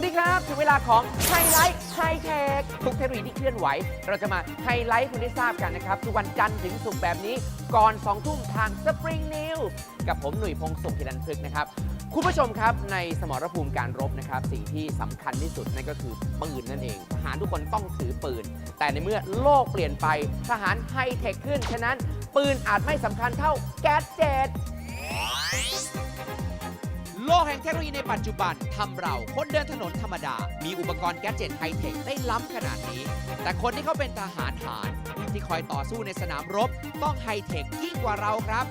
วัสดีครับ ถึงเวลาของไฮไลท์ไฮเทคทุกเทคโนโลยีที่เคลื่อนไหว เราจะมาไฮไลท์ให้คุณได้ทราบกันนะครับ ทุกวันจันทร์ถึงศุกร์แบบนี้ ก่อน 2 ทุ่มทาง Spring News กับผมหนุ่ยพงศ์สุขพิรันพฤกษ์นะครับ คุณผู้ชมครับในสมรภูมิการรบนะครับ สิ่งที่สำคัญที่สุดนั่นก็คือปืนนั่นเองทหารทุกคนต้องถือปืน แต่ในเมื่อโลกเปลี่ยนไปทหารไฮเทคขึ้นฉะนั้น ปืนอาจไม่สำคัญเท่าแก๊สเจ็ต เทคโนโลยีในปัจจุบันทำเราคนเดินถนนธรรมดา มีอุปกรณ์แกดเจ็ตไฮเทคได้ล้ำขนาดนี้ แต่คนที่เขาเป็นทหารหาร ที่คอยต่อสู้ในสนามรบ ต้องไฮเทคยิ่งกว่าเราครับ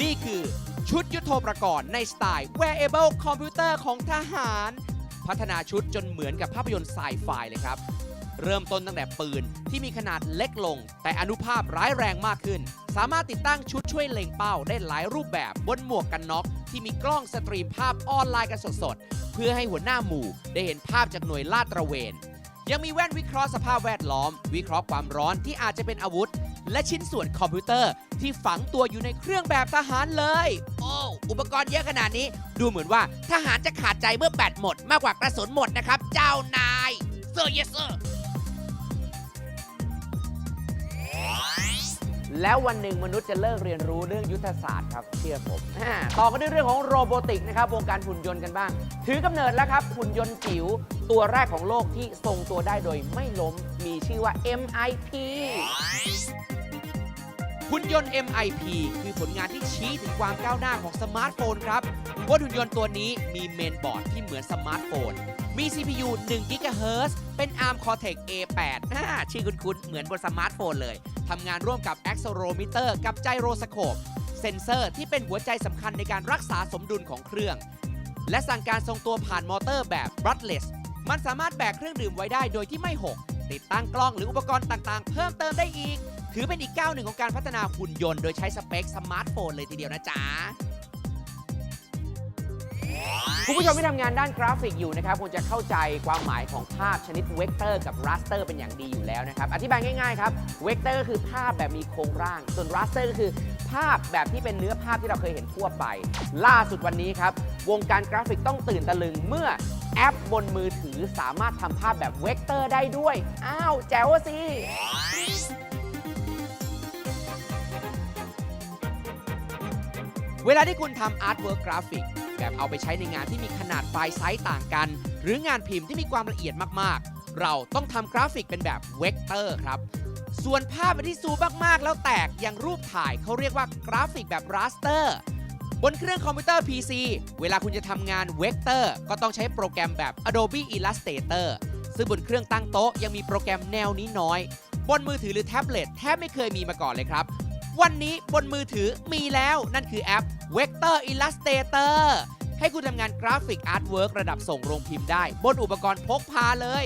นี่คือชุดยุทโธปกรณ์ในสไตล์ wearable computer ของทหาร พัฒนาชุดจนเหมือนกับภาพยนตร์ไซไฟเลยครับ เริ่มต้นตั้งแต่ปืนที่มีขนาดเล็กลง แต่อนุภาพร้ายแรงมากขึ้น สามารถติดตั้งชุดช่วยเล็งเป้าได้หลายรูปแบบบนหมวกกันน็อกที่มีกล้องสตรีมภาพออนไลน์กันสดๆ เพื่อให้หัวหน้าหมู่ ได้เห็นภาพจากหน่วยลาดตระเวน ยังมีแว่นวิเคราะห์สภาพแวดล้อม วิเคราะห์ความร้อนที่อาจจะเป็นอาวุธ และชิ้นส่วนคอมพิวเตอร์ที่ฝังตัวอยู่ในเครื่องแบบทหารเลย โอ้อุปกรณ์เยอะขนาดนี้ ดูเหมือนว่าทหารจะขาดใจเมื่อแบตหมด มากกว่ากระสุนหมดนะครับ เจ้านาย เซอร์เยสเซอร์ แล้ววันหนึ่งมนุษย์จะเลิกเรียนรู้เรื่องยุทธศาสตร์ครับเชื่อผมอ่าต่อกันด้วยเรื่องของโรบอติกนะครับวงการหุ่นยนต์กันบ้าง ถือกำเนิดแล้วครับหุ่นยนต์จิ๋วตัวแรกของโลกที่ทรงตัวได้โดยไม่ล้มมีชื่อว่า MIP หุ่นยนต์ MIP คือผลงานที่ชี้ถึงความก้าวหน้าของสมาร์ทโฟนครับบนหุ่นยนต์ตัวนี้มีเมนบอร์ดที่เหมือนสมาร์ทโฟน มี CPU 1 GHz เป็น ARM Cortex A8 อ่าชื่อคุ้นๆ เหมือนบนสมาร์ทโฟนเลย ทำงานร่วมกับ Accelerometer กับ Gyroscope เซนเซอร์ที่เป็นหัวใจสำคัญในการรักษาสมดุลของเครื่อง และสั่งการทรงตัวผ่านมอเตอร์แบบ brushless มันสามารถแบกเครื่องดื่มไว้ได้โดยที่ไม่หก ติดตั้งกล้องหรืออุปกรณ์ต่างๆ เพิ่มเติมได้อีก ถือเป็นอีกก้าวหนึ่งของการพัฒนาหุ่นยนต์ โดยใช้สเปคสมาร์ทโฟนเลยทีเดียวนะจ๊ะ คุณผู้ชมที่ทำงานด้านกราฟิกอยู่นะครับคงจะเข้าใจความหมายของภาพชนิดเวกเตอร์กับราสเตอร์เป็นอย่างดีอยู่แล้วนะครับ อธิบายง่ายๆครับเวกเตอร์ก็คือภาพแบบมีโครงร่าง ส่วนราสเตอร์ก็คือภาพแบบที่เป็นเนื้อภาพที่เราเคยเห็นทั่วไป ล่าสุดวันนี้ครับ วงการกราฟิกต้องตื่นตะลึงเมื่อแอปบนมือถือสามารถทำภาพแบบเวกเตอร์ได้ด้วย อ้าว แจ๋วสิเวลาที่คุณทำอาร์ตเวิร์กกราฟิก แบบเอาไปใช้ในงานที่มีขนาดไฟล์ไซส์ต่างกัน หรืองานพิมพ์ที่มีความละเอียดมากๆ เราต้องทำกราฟิกเป็นแบบเวกเตอร์ครับ ส่วนภาพที่ซูมมากๆ แล้วแตกอย่างรูปถ่ายเขาเรียกว่ากราฟิกแบบราสเตอร์บนเครื่องคอมพิวเตอร์ PC เวลาคุณจะทำงานเวกเตอร์ก็ต้องใช้โปรแกรมแบบ Adobe Illustrator ซึ่งบนเครื่องตั้งโต๊ะยังมีโปรแกรมแนวนี้น้อย บนมือถือหรือแท็บเล็ตแทบไม่เคยมีมาก่อนเลยครับ วันนี้บนมือถือมีแล้วนั่นคือแอป Vector Illustrator ให้คุณทำงานกราฟิกอาร์ตเวิร์กระดับส่งโรงพิมพ์ได้ บนอุปกรณ์พกพาเลย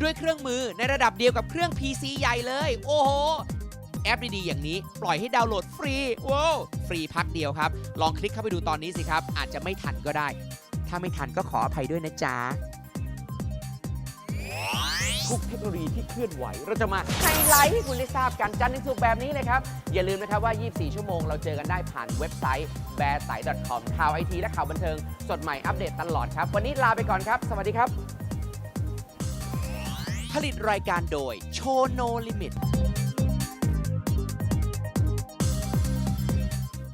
ด้วยเครื่องมือในระดับเดียวกับเครื่อง PC ใหญ่เลย โอ้โหแอปดีๆ อย่างนี้ปล่อยให้ดาวน์โหลดฟรีว้าวฟรีพักเดียวครับ ลองคลิกเข้าไปดูตอนนี้สิครับ อาจจะไม่ทันก็ได้ ถ้าไม่ทันก็ขออภัยด้วยนะจ๊ะ ทุกเทคโนโลยีที่เคลื่อนไหว เราจะมาไฮไลท์ให้คุณได้ทราบกันจันทร์ถึงศุกร์แบบนี้เลยครับ อย่าลืมนะครับว่า 24 ชั่วโมงเราเจอกันได้ผ่านเว็บไซต์ b a r s a i c o m ข่าวไอทีและข่าวบันเทิง สดใหม่อัปเดตตลอดครับ วันนี้ลาไปก่อนครับ สวัสดีครับ ผลิตรายการโดยโชโนลิมิต